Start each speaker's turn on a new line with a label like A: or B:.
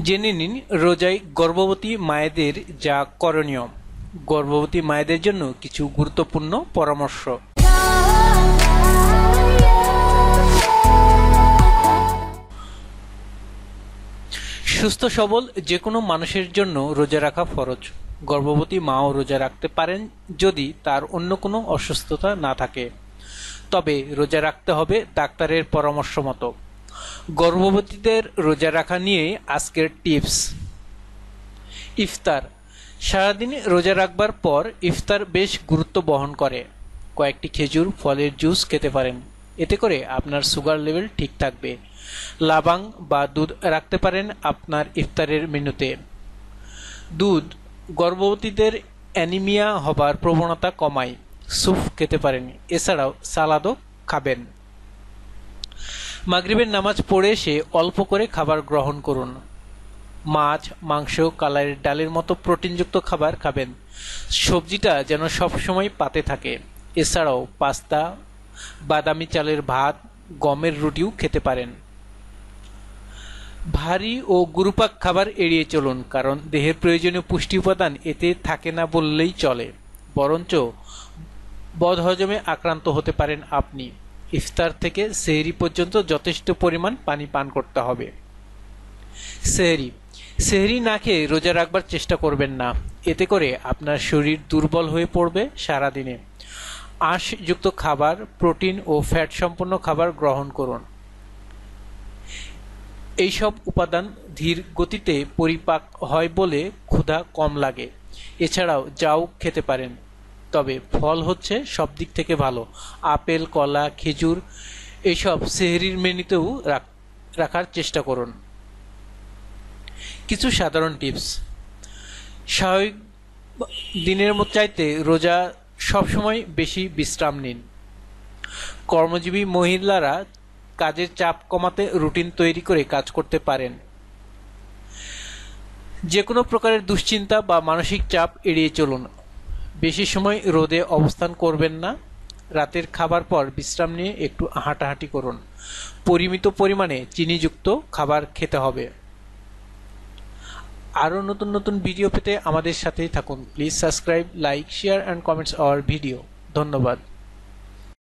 A: জেনে নিন, রোজায় গর্ভবতী মায়েদের যা করণীয়। গর্ভবতী মায়েদের জন্য কিছু গুরুত্বপূর্ণ পরামর্শ। সুস্থ, সবল যে কোনো মানুষের জন্য রোজা রাখা ফরজ। গর্ভবতী মাও রোজা রাখতে পারেন যদি তার অন্য কোনো অসুস্থতা না থাকে। তবে রোজা রাখতে হবে ডাক্তারের পরামর্শ মতো। গর্ভবতীদের রোজা রাখা নিয়ে আজকের টিপস। ইফতার। সারাদিন রোজা রাখবার পর ইফতার বেশ গুরুত্ব বহন করে। কয়েকটি খেজুর, ফলের জুস খেতে পারেন। এতে করে আপনার সুগার লেভেল ঠিক থাকবে। লাবাং বা দুধ রাখতে পারেন আপনার ইফতারের মেনুতে। দুধ। গর্ভবতীদের অ্যানিমিয়া হবার প্রবণতা কমায়। স্যুপ খেতে পারেন। এছাড়াও সালাদও খাবেন। মাগরিবের নামাজ পড়ে এসে অল্প করে খাবার গ্রহণ করুন। মাছ, মাংস কালারের ডালের মতো প্রোটিনযুক্ত খাবার খাবেন। সবজিটা যেন সবসময় পাতে থাকে। এছাড়াও পাস্তা, বাদামি চালের ভাত, গমের রুটিও খেতে পারেন। ভারী ও গুরুপাক খাবার এড়িয়ে চলুন, কারণ দেহের প্রয়োজনীয় পুষ্টি উপাদান এতে থাকে না বললেই চলে। বরঞ্চ বদহজমে আক্রান্ত হতে পারেন আপনি। ইফতার থেকে সেহরি পর্যন্ত যথেষ্ট পরিমাণ পানি পান করতে হবে। সেহরি। সেহরি না খেয়ে রোজা রাখবার চেষ্টা করবেন না। এতে করে আপনার শরীর দুর্বল হয়ে পড়বে সারাদিনে। আঁশযুক্ত খাবার, প্রোটিন ও ফ্যাট সম্পন্ন খাবার গ্রহণ করুন। এইসব উপাদান ধীর গতিতে পরিপাক হয় বলে ক্ষুধা কম লাগে। এছাড়াও যাও খেতে পারেন। তবে ফল হচ্ছে সব দিক থেকে ভালো। আপেল, কলা, খেজুর এইসব সেহরির মেনুতেও রাখার চেষ্টা করুন। কিছু সাধারণ টিপস। স্বাভাবিক দিনের মতো চাইতে রোজা সবসময় বেশি বিশ্রাম নিন। কর্মজীবী মহিলারা কাজের চাপ কমাতে রুটিন তৈরি করে কাজ করতে পারেন। যে কোনো প্রকারের দুশ্চিন্তা বা মানসিক চাপ এড়িয়ে চলুন। বেশি সময় রোদে অবস্থান করবেন না। রাতের খাবার পর বিশ্রাম নিয়ে একটু হাঁটাহাঁটি করুন। পরিমিত পরিমাণে চিনিযুক্ত খাবার খেতে হবে। আরও নতুন নতুন ভিডিও পেতে আমাদের সাথেই থাকুন। Please subscribe, like, share, and comments our video. ধন্যবাদ।